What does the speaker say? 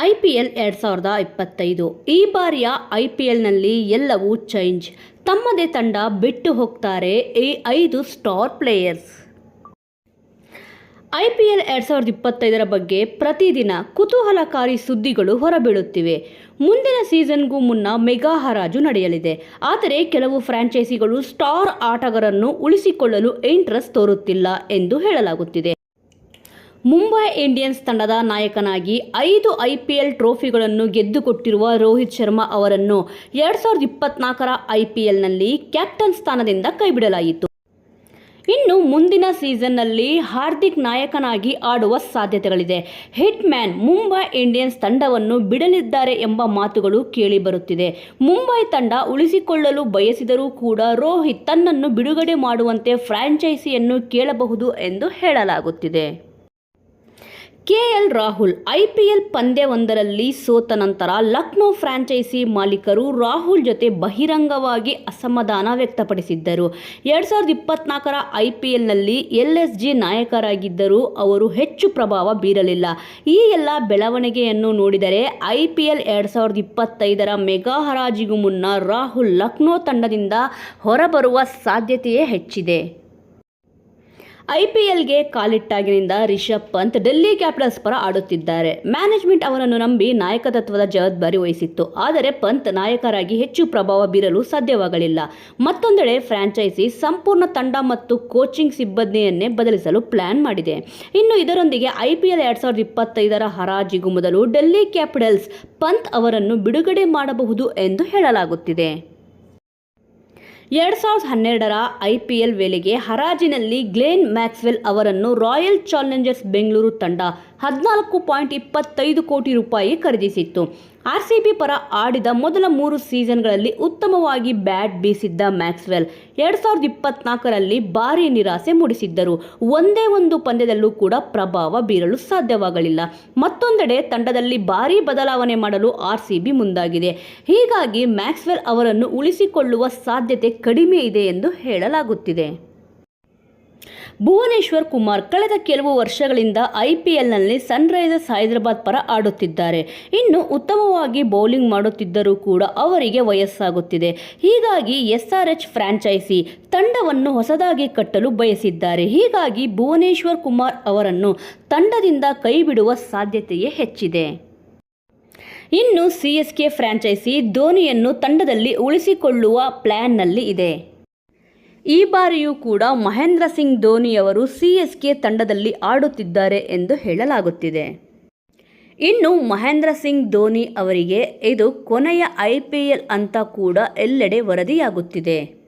I P L ಎರಡು ಸಾವಿರದ ಇಪ್ಪತ್ತೈದು. ಈ ಬಾರಿಯ ಐ ಪಿ ಎಲ್ನಲ್ಲಿ ಎಲ್ಲವೂ ಚೇಂಜ್. ತಮ್ಮದೇ ತಂಡ ಬಿಟ್ಟು ಹೋಗ್ತಾರೆ ಈ ಐದು star players. I P L ಎರಡು ಸಾವಿರದ ಇಪ್ಪತ್ತೈದರ ಬಗ್ಗೆ ಪ್ರತಿದಿನ ಕುತೂಹಲಕಾರಿ ಸುದ್ದಿಗಳು ಹೊರಬೀಳುತ್ತಿವೆ. ಮುಂದಿನ ಸೀಸನ್ಗೂ ಮುನ್ನ ಮೆಗಾ ಹರಾಜು ನಡೆಯಲಿದೆ. ಆದರೆ ಕೆಲವು ಫ್ರಾಂಚೈಸಿಗಳು ಸ್ಟಾರ್ ಆಟಗಾರರನ್ನು ಉಳಿಸಿಕೊಳ್ಳಲು ಇಂಟ್ರೆಸ್ಟ್ ತೋರುತ್ತಿಲ್ಲ ಎಂದು ಹೇಳಲಾಗುತ್ತಿದೆ. ಮುಂಬೈ ಇಂಡಿಯನ್ಸ್ ತಂಡದ ನಾಯಕನಾಗಿ ಐದು ಐ ಪಿ ಎಲ್ ಟ್ರೋಫಿಗಳನ್ನು ಗೆದ್ದುಕೊಟ್ಟಿರುವ ರೋಹಿತ್ ಶರ್ಮಾ ಅವರನ್ನು ಎರಡು ಸಾವಿರದ ಇಪ್ಪತ್ನಾಲ್ಕರ ಐ ಪಿ ಎಲ್ನಲ್ಲಿ ಕ್ಯಾಪ್ಟನ್ ಸ್ಥಾನದಿಂದ ಕೈಬಿಡಲಾಯಿತು. ಇನ್ನು ಮುಂದಿನ ಸೀಸನ್ನಲ್ಲಿ ಹಾರ್ದಿಕ್ ನಾಯಕನಾಗಿ ಆಡುವ ಸಾಧ್ಯತೆಗಳಿದೆ. ಹಿಟ್ ಮ್ಯಾನ್ ಮುಂಬೈ ಇಂಡಿಯನ್ಸ್ ತಂಡವನ್ನು ಬಿಡಲಿದ್ದಾರೆ ಎಂಬ ಮಾತುಗಳು ಕೇಳಿಬರುತ್ತಿದೆ. ಮುಂಬೈ ತಂಡ ಉಳಿಸಿಕೊಳ್ಳಲು ಬಯಸಿದರೂ ಕೂಡ ರೋಹಿತ್ ತನ್ನನ್ನು ಬಿಡುಗಡೆ ಮಾಡುವಂತೆ ಫ್ರಾಂಚೈಸಿಯನ್ನು ಕೇಳಬಹುದು ಎಂದು ಹೇಳಲಾಗುತ್ತಿದೆ. ಕೆಎಲ್ ರಾಹುಲ್ ಐಪಿಎಲ್ ಪಂದ್ಯವೊಂದರಲ್ಲಿ ಸೋತ ನಂತರ ಲಕ್ನೋ ಫ್ರಾಂಚೈಸಿ ಮಾಲೀಕರು ರಾಹುಲ್ ಜೊತೆ ಬಹಿರಂಗವಾಗಿ ಅಸಮಾಧಾನ ವ್ಯಕ್ತಪಡಿಸಿದ್ದರು. ಎರಡು ಸಾವಿರದ ಇಪ್ಪತ್ನಾಲ್ಕರ ಐ ಪಿ ಎಲ್ನಲ್ಲಿ ಎಲ್ ಎಸ್ ಜಿ ನಾಯಕರಾಗಿದ್ದರೂ ಅವರು ಹೆಚ್ಚು ಪ್ರಭಾವ ಬೀರಲಿಲ್ಲ. ಈ ಎಲ್ಲ ಬೆಳವಣಿಗೆಯನ್ನು ನೋಡಿದರೆ ಐ ಪಿ ಎಲ್ ಎರಡು ಸಾವಿರದ ಇಪ್ಪತ್ತೈದರ ಮೆಗಾ ಹರಾಜಿಗೂ ಮುನ್ನ ರಾಹುಲ್ ಲಕ್ನೋ ತಂಡದಿಂದ ಹೊರಬರುವ ಸಾಧ್ಯತೆಯೇ ಹೆಚ್ಚಿದೆ. ಐಪಿಎಲ್ಗೆ ಕಾಲಿಟ್ಟಾಗಿನಿಂದ ರಿಷಬ್ ಪಂತ್ ಡೆಲ್ಲಿ ಕ್ಯಾಪಿಟಲ್ಸ್ ಪರ ಆಡುತ್ತಿದ್ದಾರೆ. ಮ್ಯಾನೇಜ್ಮೆಂಟ್ ಅವರನ್ನು ನಂಬಿ ನಾಯಕತ್ವದ ಜವಾಬ್ದಾರಿ ವಹಿಸಿತ್ತು. ಆದರೆ ಪಂತ್ ನಾಯಕರಾಗಿ ಹೆಚ್ಚು ಪ್ರಭಾವ ಬೀರಲು ಸಾಧ್ಯವಾಗಲಿಲ್ಲ. ಮತ್ತೊಂದೆಡೆ ಫ್ರಾಂಚೈಸಿ ಸಂಪೂರ್ಣ ತಂಡ ಮತ್ತು ಕೋಚಿಂಗ್ ಸಿಬ್ಬಂದಿಯನ್ನೇ ಬದಲಿಸಲು ಪ್ಲಾನ್ ಮಾಡಿದೆ. ಇನ್ನು ಇದರೊಂದಿಗೆ ಐಪಿಎಲ್ ಎರಡ್ ಸಾವಿರದ ಇಪ್ಪತ್ತೈದರ ಹರಾಜಿಗೂ ಮೊದಲು ಡೆಲ್ಲಿ ಕ್ಯಾಪಿಟಲ್ಸ್ ಪಂತ್ ಅವರನ್ನು ಬಿಡುಗಡೆ ಮಾಡಬಹುದು ಎಂದು ಹೇಳಲಾಗುತ್ತಿದೆ. ಎರಡು ಸಾವಿರದ ಹನ್ನೆರಡರ ಐ ಪಿ ಎಲ್ ವೇಳೆಗೆ ಹರಾಜಿನಲ್ಲಿ ಗ್ಲೇನ್ ಮ್ಯಾಕ್ಸ್ವೆಲ್ ಅವರನ್ನು ರಾಯಲ್ ಚಾಲೆಂಜರ್ಸ್ ಬೆಂಗಳೂರು ತಂಡ ಹದಿನಾಲ್ಕು ಪಾಯಿಂಟ್ ಇಪ್ಪತ್ತೈದು ಕೋಟಿ ರೂಪಾಯಿ ಖರೀದಿಸಿತ್ತು. ಆರ್ ಸಿ ಬಿ ಪರ ಆಡಿದ ಮೊದಲ ಮೂರು ಸೀಸನ್ಗಳಲ್ಲಿ ಉತ್ತಮವಾಗಿ ಬ್ಯಾಟ್ ಬೀಸಿದ್ದ ಮ್ಯಾಕ್ಸ್ವೆಲ್ ಎರಡು ಸಾವಿರದ ಇಪ್ಪತ್ನಾಲ್ಕರಲ್ಲಿ ಭಾರೀ ನಿರಾಸೆ ಮೂಡಿಸಿದ್ದರು. ಒಂದೇ ಒಂದು ಪಂದ್ಯದಲ್ಲೂ ಕೂಡ ಪ್ರಭಾವ ಬೀರಲು ಸಾಧ್ಯವಾಗಲಿಲ್ಲ. ಮತ್ತೊಂದೆಡೆ ತಂಡದಲ್ಲಿ ಭಾರೀ ಬದಲಾವಣೆ ಮಾಡಲು ಆರ್ ಸಿ ಬಿ ಮುಂದಾಗಿದೆ. ಹೀಗಾಗಿ ಮ್ಯಾಕ್ಸ್ವೆಲ್ ಅವರನ್ನು ಉಳಿಸಿಕೊಳ್ಳುವ ಸಾಧ್ಯತೆ ಕಡಿಮೆ ಇದೆ ಎಂದು ಹೇಳಲಾಗುತ್ತಿದೆ. ಭುವನೇಶ್ವರ್ ಕುಮಾರ್ ಕಳೆದ ಕೆಲವು ವರ್ಷಗಳಿಂದ ಐಪಿಎಲ್ನಲ್ಲಿ ಸನ್ರೈಸರ್ಸ್ ಹೈದರಾಬಾದ್ ಪರ ಆಡುತ್ತಿದ್ದಾರೆ. ಇನ್ನು ಉತ್ತಮವಾಗಿ ಬೌಲಿಂಗ್ ಮಾಡುತ್ತಿದ್ದರೂ ಕೂಡ ಅವರಿಗೆ ವಯಸ್ಸಾಗುತ್ತಿದೆ. ಹೀಗಾಗಿ ಎಸ್ಆರ್ಎಚ್ ಫ್ರಾಂಚೈಸಿ ತಂಡವನ್ನು ಹೊಸದಾಗಿ ಕಟ್ಟಲು ಬಯಸಿದ್ದಾರೆ. ಹೀಗಾಗಿ ಭುವನೇಶ್ವರ್ ಕುಮಾರ್ ಅವರನ್ನು ತಂಡದಿಂದ ಕೈಬಿಡುವ ಸಾಧ್ಯತೆಯೇ ಹೆಚ್ಚಿದೆ. ಇನ್ನು ಸಿಎಸ್ಕೆ ಫ್ರಾಂಚೈಸಿ ಧೋನಿಯನ್ನು ತಂಡದಲ್ಲಿ ಉಳಿಸಿಕೊಳ್ಳುವ ಪ್ಲ್ಯಾನ್ನಲ್ಲಿ ಇದೆ. ಈ ಬಾರಿಯೂ ಕೂಡ ಮಹೇಂದ್ರ ಸಿಂಗ್ ಧೋನಿಯವರು ಸಿಎಸ್ಕೆ ತಂಡದಲ್ಲಿ ಆಡುತ್ತಿದ್ದಾರೆ ಎಂದು ಹೇಳಲಾಗುತ್ತಿದೆ. ಇನ್ನು ಮಹೇಂದ್ರ ಸಿಂಗ್ ಧೋನಿ ಅವರಿಗೆ ಇದು ಕೊನೆಯ ಐ ಪಿ ಎಲ್ ಅಂತ ಕೂಡ ಎಲ್ಲೆಡೆ ವರದಿಯಾಗುತ್ತಿದೆ.